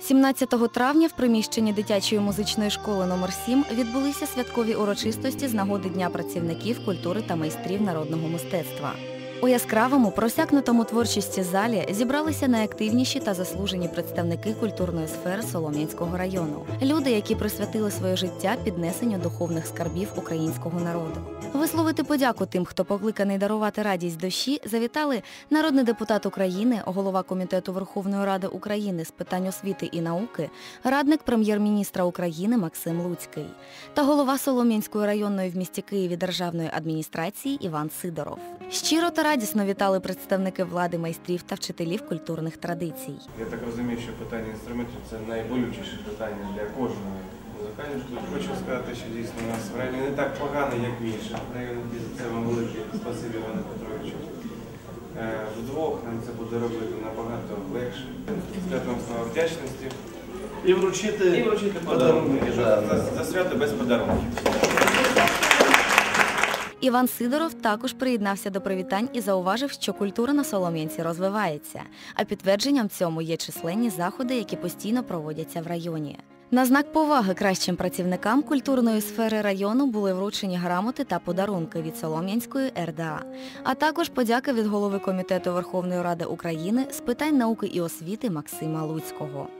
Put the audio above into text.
17 травня в приміщенні дитячої музичної школи номер 7 відбулися святкові урочистості з нагоди Дня працівників культури та майстрів народного мистецтва. У яскравому, просякнутому творчості залі зібралися найактивніші та заслужені представники культурної сфери Солом'янського району. Люди, які присвятили своє життя піднесенню духовних скарбів українського народу. Висловити подяку тим, хто покликаний дарувати радість душі, завітали народний депутат України, голова Комітету Верховної Ради України з питань освіти і науки, радник прем'єр-міністра України Максим Луцький та голова Солом'янської районної в місті Києві державної адміністрації Іван Сидоров. Щиро та радісно вітали представники влади майстрів та вчителів культурних традицій. Я так розумію, що питання інструментів це найболючіше питання для кожного музиканта. Хочу сказати, що дійсно у нас в районі не так погано, як в інших районах. За це вам велике спасибі, Іване Петровичу. Е, Вдвох нам це буде робити набагато легше. Святом слова вдячності. І вручити, І вручити подарунки за, за свято без подарунків. Іван Сидоров також приєднався до привітань і зауважив, що культура на Солом'янці розвивається, а підтвердженням цьому є численні заходи, які постійно проводяться в районі. На знак поваги кращим працівникам культурної сфери району були вручені грамоти та подарунки від Солом'янської РДА, а також подяки від голови Комітету Верховної Ради України з питань науки і освіти Максима Луцького.